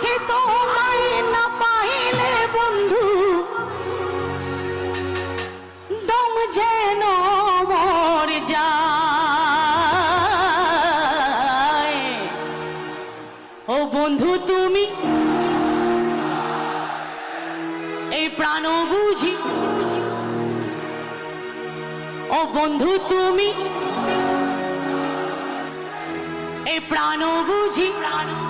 কাছে তোমায় না পাইলে বন্ধু। দম যেন মর যায়। ও বন্ধু, তুমি এই প্রাণ বুঝি। ও বন্ধু, তুমি এই প্রাণ বুঝি। প্রাণ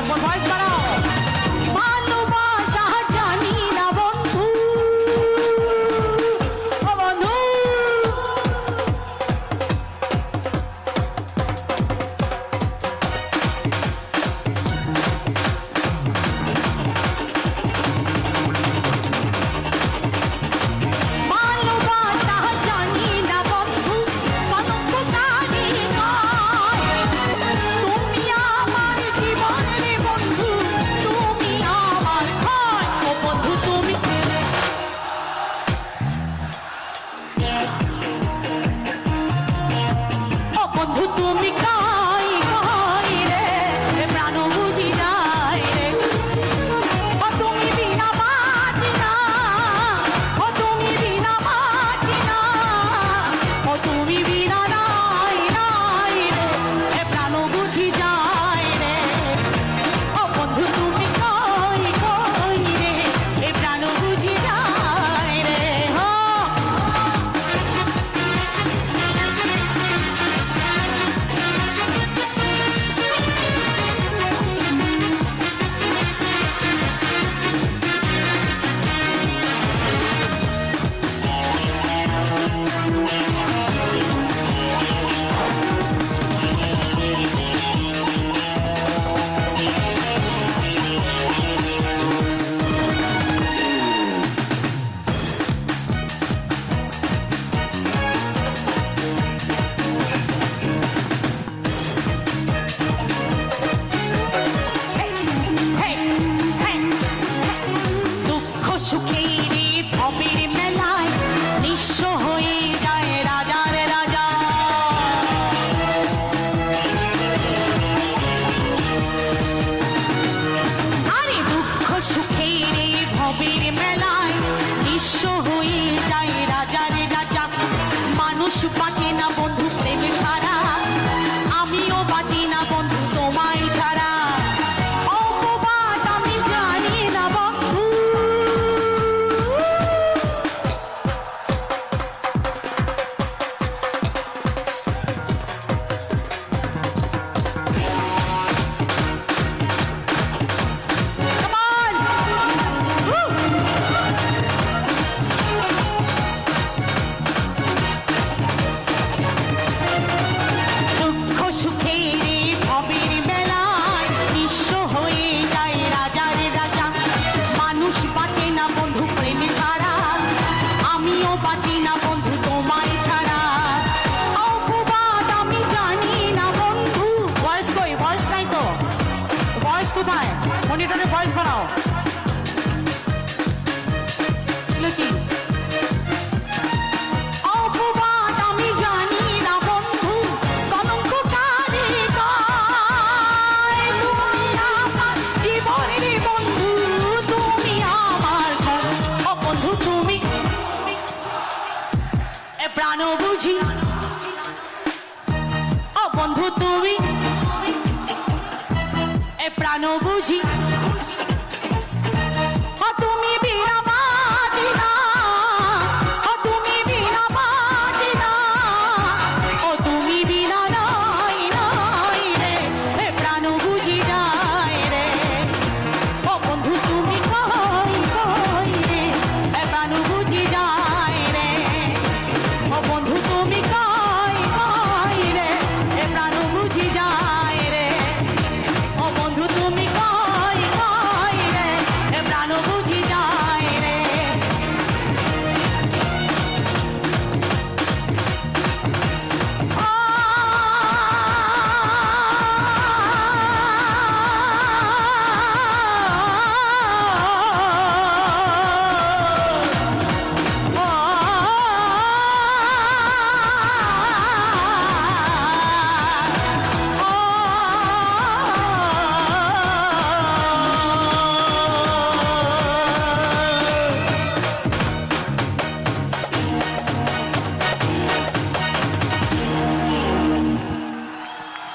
água, nós বন্ধু shoot my no bougie.